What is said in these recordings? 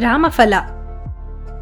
ಸೀತಾಫಲ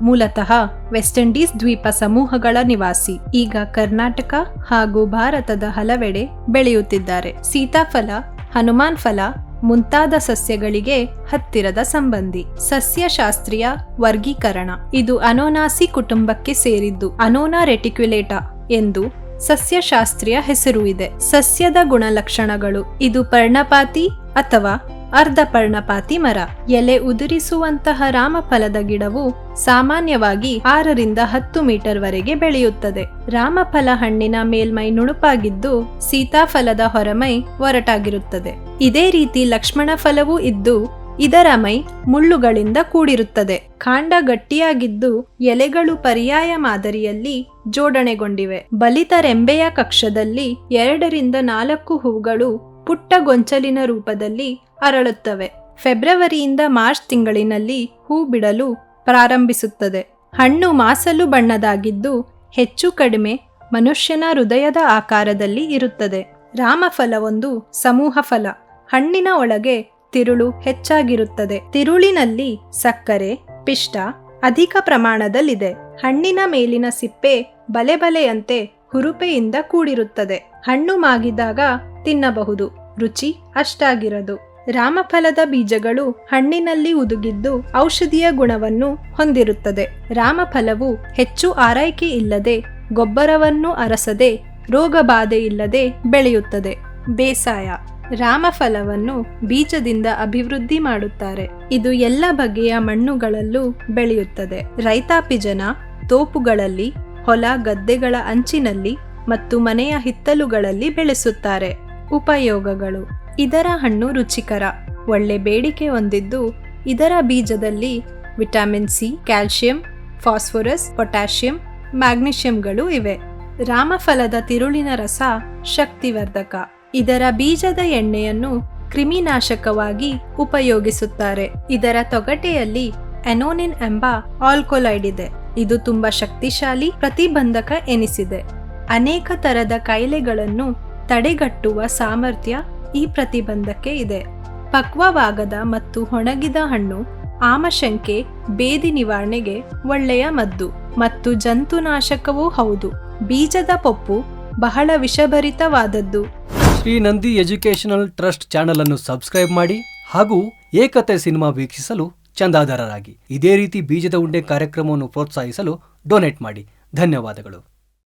ಮೂಲತಃ West Indies ದ್ವೀಪ ಸಮೂಹಗಳ ನಿವಾಸಿ. ಈಗ ಕರ್ನಾಟಕ ಹಾಗೂ ಭಾರತದ ಹಲವೆಡೆ ಬೆಳೆಯುತ್ತಿದ್ದಾರೆ. ಸೀತಾಫಲ, ಹನುಮಾನ್ ಫಲ, ಮುಂತಾದ ಸಸ್ಯಗಳಿಗೆ ಹತ್ತಿರದ ಸಂಬಂಧಿ. ಸಸ್ಯಶಾಸ್ತ್ರೀಯ ವರ್ಗೀಕರಣ. ಇದು ಅನೋನಾಸಿ ಕುಟುಂಬಕ್ಕೆ ಸೇರಿದ್ದು ಅನೋನಾ ರೆಟಿಕ್ಯುಲೇಟಾ ಎಂದು ಸಸ್ಯಶಾಸ್ತ್ರೀಯ ಹೆಸರು ಇದೆ. ಸಸ್ಯದ ಗುಣಲಕ್ಷಣಗಳು. ಇದು ಪರ್ಣಪಾತಿ ಅಥವಾ ಅರ್ಧ ಪರ್ಣಪಾತಿ ಮರ. ಎಲೆ ಉದುರಿಸುವಂತಹ ರಾಮಫಲದ ಗಿಡವು ಸಾಮಾನ್ಯವಾಗಿ ಆರರಿಂದ ಹತ್ತು ಮೀಟರ್ ವರೆಗೆ ಬೆಳೆಯುತ್ತದೆ. ರಾಮಫಲ ಹಣ್ಣಿನ ಮೇಲ್ಮೈ ನುಣುಪಾಗಿದ್ದು ಸೀತಾಫಲದ ಹೊರಮೈ ಒರಟಾಗಿರುತ್ತದೆ. ಇದೇ ರೀತಿ ಲಕ್ಷ್ಮಣ ಫಲವೂ ಇದ್ದು ಇದರ ಮೈ ಮುಳ್ಳುಗಳಿಂದ ಕೂಡಿರುತ್ತದೆ. ಕಾಂಡ ಗಟ್ಟಿಯಾಗಿದ್ದು ಎಲೆಗಳು ಪರ್ಯಾಯ ಮಾದರಿಯಲ್ಲಿ ಜೋಡಣೆಗೊಂಡಿವೆ. ಬಲಿತ ರೆಂಬೆಯ ಕಕ್ಷದಲ್ಲಿ ಎರಡರಿಂದ ನಾಲ್ಕು ಹೂಗಳು ಪುಟ್ಟ ಗೊಂಚಲಿನ ರೂಪದಲ್ಲಿ ಅರಳುತ್ತವೆ. ಫೆಬ್ರವರಿಯಿಂದ ಮಾರ್ಚ್ ತಿಂಗಳಿನಲ್ಲಿ ಹೂ ಬಿಡಲು ಪ್ರಾರಂಭಿಸುತ್ತದೆ. ಹಣ್ಣು ಮಾಸಲು ಬಣ್ಣದಾಗಿದ್ದು ಹೆಚ್ಚು ಕಡಿಮೆ ಮನುಷ್ಯನ ಹೃದಯದ ಆಕಾರದಲ್ಲಿ ಇರುತ್ತದೆ. ರಾಮಫಲ ಒಂದು ಸಮೂಹ ಫಲ. ಹಣ್ಣಿನ ಒಳಗೆ ತಿರುಳು ಹೆಚ್ಚಾಗಿರುತ್ತದೆ. ತಿರುಳಿನಲ್ಲಿ ಸಕ್ಕರೆ, ಪಿಷ್ಟ ಅಧಿಕ ಪ್ರಮಾಣದಲ್ಲಿದೆ. ಹಣ್ಣಿನ ಮೇಲಿನ ಸಿಪ್ಪೆ ಬಲೆ ಬಲೆಯಂತೆ ಹುರುಪೆಯಿಂದ ಕೂಡಿರುತ್ತದೆ. ಹಣ್ಣು ಮಾಗಿದಾಗ ತಿನ್ನಬಹುದು. ರುಚಿ ಅಷ್ಟಾಗಿರದು. ರಾಮಫಲದ ಬೀಜಗಳು ಹಣ್ಣಿನಲ್ಲಿ ಉದುಗಿದ್ದು ಔಷಧೀಯ ಗುಣವನ್ನು ಹೊಂದಿರುತ್ತದೆ. ರಾಮಫಲವು ಹೆಚ್ಚು ಆರೈಕೆ ಇಲ್ಲದೆ ಗೊಬ್ಬರವನ್ನು ಅರಸದೆ ರೋಗ ಬಾಧೆ ಇಲ್ಲದೆ ಬೆಳೆಯುತ್ತದೆ. ಬೇಸಾಯ. ರಾಮಫಲವನ್ನು ಬೀಜದಿಂದ ಅಭಿವೃದ್ಧಿ ಮಾಡುತ್ತಾರೆ. ಇದು ಎಲ್ಲ ಬಗೆಯ ಮಣ್ಣುಗಳಲ್ಲೂ ಬೆಳೆಯುತ್ತದೆ. ರೈತಾಪಿ ಜನ ತೋಪುಗಳಲ್ಲಿ, ಹೊಲ ಗದ್ದೆಗಳ ಅಂಚಿನಲ್ಲಿ ಮತ್ತು ಮನೆಯ ಹಿತ್ತಲುಗಳಲ್ಲಿ ಬೆಳೆಸುತ್ತಾರೆ. ಉಪಯೋಗಗಳು. ಇದರ ಹಣ್ಣು ರುಚಿಕರ. ಒಳ್ಳೆ ಬೇಡಿಕೆ ಹೊಂದಿದ್ದು ಇದರ ಬೀಜದಲ್ಲಿ vitamin C calcium phosphorus, potassium, ಮ್ಯಾಗ್ನೀಷಿಯಂಗಳು ಇವೆ. ರಾಮಫಲದ ತಿರುಳಿನ ರಸ ಶಕ್ತಿವರ್ಧಕ. ಇದರ ಬೀಜದ ಎಣ್ಣೆಯನ್ನು ಕ್ರಿಮಿನಾಶಕವಾಗಿ ಉಪಯೋಗಿಸುತ್ತಾರೆ. ಇದರ ತೊಗಟೆಯಲ್ಲಿ ಎನೋನಿನ್ ಎಂಬ ಆಲ್ಕೊಲೈಡ್ ಇದೆ. ಇದು ತುಂಬಾ ಶಕ್ತಿಶಾಲಿ, ಪ್ರತಿಬಂಧಕ ಎನಿಸಿದೆ. ಅನೇಕ ತರದ ಕಾಯಿಲೆಗಳನ್ನು ತಡೆಗಟ್ಟುವ ಸಾಮರ್ಥ್ಯ ಈ ಪ್ರತಿಬಂಧಕ್ಕೆ ಇದೆ. ಪಕ್ವವಾಗದ ಮತ್ತು ಒಣಗಿದ ಹಣ್ಣು, ಆಮಶಂಕೆ, ಬೇದಿ ನಿವಾರಣೆಗೆ ಒಳ್ಳೆಯ ಮದ್ದು ಮತ್ತು ಜಂತುನಾಶಕವೂ ಹೌದು. ಬೀಜದ ಪೊಪ್ಪು ಬಹಳ ವಿಷಭರಿತವಾದದ್ದು. Shri Nandi educational trust channel ಅನ್ನು ಸಬ್ಸ್ಕ್ರೈಬ್ ಮಾಡಿ ಹಾಗೂ ಏಕತೆ ಸಿನಿಮಾ ವೀಕ್ಷಿಸಲು ಚಂದಾದಾರರಾಗಿ. ಇದೇ ರೀತಿ ಬೀಜದ ಉಂಡೆ ಕಾರ್ಯಕ್ರಮವನ್ನು ಪ್ರೋತ್ಸಾಹಿಸಲು ಡೊನೇಟ್ ಮಾಡಿ. ಧನ್ಯವಾದಗಳು.